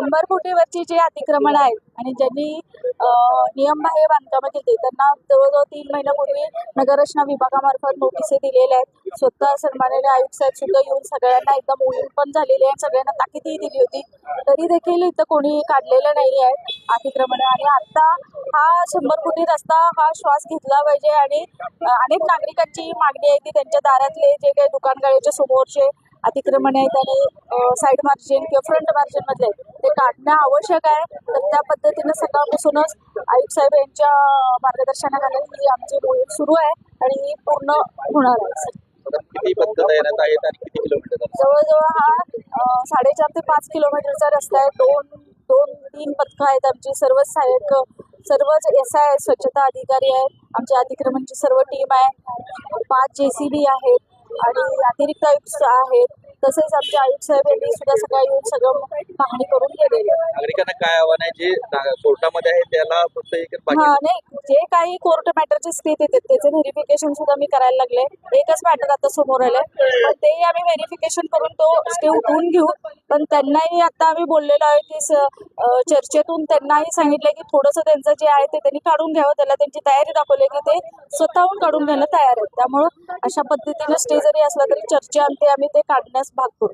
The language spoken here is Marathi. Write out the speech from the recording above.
नगरची जे अतिक्रमण आहेत आणि ज्यांनी नियमबाह्य बांधकाम केली त्यांना जवळजवळ तीन महिन्यापूर्वी नगररचना विभागामार्फत नोटिसे दिलेल्या आहेत. स्वतः सन्माननीय आयुक्त साहेब सुद्धा येऊन सगळ्यांना एकदा मोहीम पण झालेली आहे सगळ्यांना ताकीदही दिली होती. तरी देखील इथं कोणी काढलेलं नाही आहे अतिक्रमण. आणि आता हा शंभर फुटी रस्ता हा श्वास घेतला पाहिजे आणि अनेक नागरिकांची मागणी आहे की त्यांच्या दारातले जे काही दुकानगाळ्याच्या समोरचे अतिक्रमण आहेत आणि साईड मार्जिन किंवा फ्रंट मार्जिन मधले ते काढणं आवश्यक आहे. तर त्या पद्धतीनं सकाळपासूनच आयुक्त साहेब यांच्या मार्गदर्शनाखाली ही आमची मोहीम सुरू आहे आणि ही पूर्ण होणार आहे. जवळजवळ हा साडेचार ते पाच किलोमीटरचा रस्ता आहे. दोन दोन तीन पथकं आहेत आमची. सर्वच सहाय्यक सर्वच एस आय स्वच्छता अधिकारी आहेत. आमची अतिक्रमणची सर्व टीम आहे. पाच जे सी बी आहेत. आणि अतिरिक्त आयुक्त आहेत. तसेच आमचे आयुक्त साहेब यांनी सुद्धा सकाळी येऊन सगळं पाहणी करून गेलेले आहे नागरिकांना काय आव्हान आहे? जे कोर्टामध्ये आहे त्याला फक्त एक हा नाही जे काही कोर्ट मॅटरचे स्थिती येते त्याचे व्हेरिफिकेशन सुद्धा मी करायला लागले. एकच मॅटर आता समोर आलंय. पण ते आम्ही व्हेरिफिकेशन करून तो स्टे उठवून घेऊ. पण त्यांनाही आता आम्ही बोललेलो आहे की चर्चेतून त्यांनाही सांगितलंय की थोडंसं त्यांचं जे आहे ते त्यांनी काढून घ्यावं. त्याला त्यांची तयारी दाखवली की ते स्वतःहून काढून घ्यायला तयार आहेत. त्यामुळं अशा पद्धतीनं स्टे जरी असला तरी चर्चा अंती आम्ही ते काढण्यास भाग करू